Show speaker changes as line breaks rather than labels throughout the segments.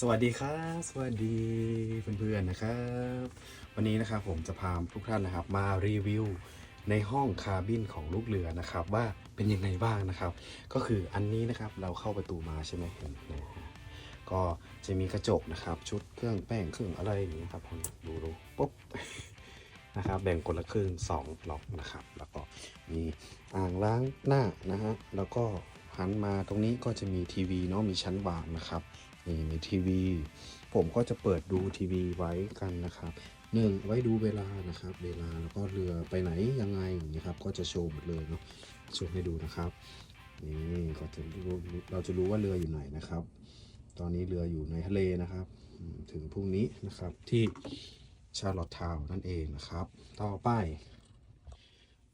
สวัสดีครับ สวัสดีเพื่อนๆนะครับ วันนี้นะครับผมจะพาทุกท่านนะครับมารีวิวในห้องคาบินของลูกเรือนะครับว่าเป็นยังไงบ้างนะครับ ก็คืออันนี้นะครับเราเข้าประตูมาใช่ไหมเห็นนะฮะก็จะมีกระจกนะครับ ชุดเครื่องแป้งเครื่องอะไรอย่างนี้ครับผมดูดูปุ๊บนะครับแบ่งคนละครึ่งสองล็อกนะครับ แล้วก็มีอ่างล้างหน้านะฮะแล้วก็หันมาตรงนี้ก็จะมีทีวีเนาะมีชั้นวางนะครับ นี่มีทีวี ผมก็จะเปิดดูทีวีไว้กันนะครับหนึ่งไว้ดูเวลานะครับ เวลาแล้วก็เรือไปไหนยังไงอย่างนี้ครับ ก็จะโชว์หมดเลยเนาะโชว์ให้ดูนะครับนี่ก็จะรู้เราจะรู้ว่าเรืออยู่ไหนนะครับ ตอนนี้เรืออยู่ในทะเลนะครับ ถึงพรุ่งนี้นะครับที่ชาร์ลอตทาวน์นั่นเองนะครับ ต่อไป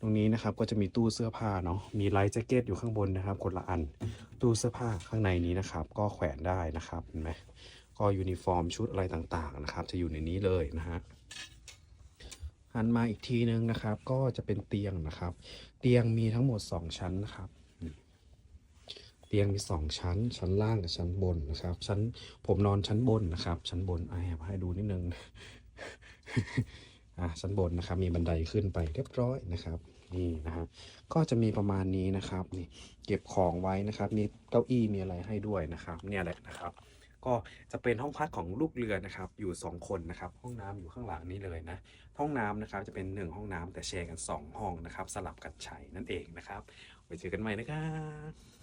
ตรงนี้นะครับก็จะมีตู้เสื้อผ้าเนาะมีไลท์แจ็คเก็ตอยู่ข้างบนนะครับคนละอัน ตู้เสื้อผ้าข้างในนี้นะครับ ก็แขวนได้นะครับเห็นไหมก็ยูนิฟอร์มชุดอะไรต่างๆนะครับ จะอยู่ในนี้เลยนะฮะหันมาอีกทีนึงนะครับ ก็จะเป็นเตียงนะครับ เตียงมีทั้งหมด 2 ชั้นนะครับ เตียงมี 2 ชั้น ชั้นล่างกับชั้นบนนะครับ ชั้นผมนอนชั้นบนนะครับ ชั้นบนอะให้ดูนิดนึง อะชั้นบนนะครับมีบันไดขึ้นไปเรียบร้อยนะครับนี่นะฮะก็จะมีประมาณนี้นะครับนี่เก็บของไว้นะครับ มีเก้าอี้มีอะไรให้ด้วยนะครับ เนี่ยแหละนะครับก็จะเป็นห้องพักของลูกเรือนะครับ อยู่ 2 คนนะครับ ห้องน้ำอยู่ข้างหลังนี้เลยนะ ห้องน้ำนะครับจะเป็น 1 ห้องน้ำแต่แชร์กัน 2 ห้องนะครับ สลับกันใช้นั่นเองนะครับ ไว้เจอกันใหม่นะครับ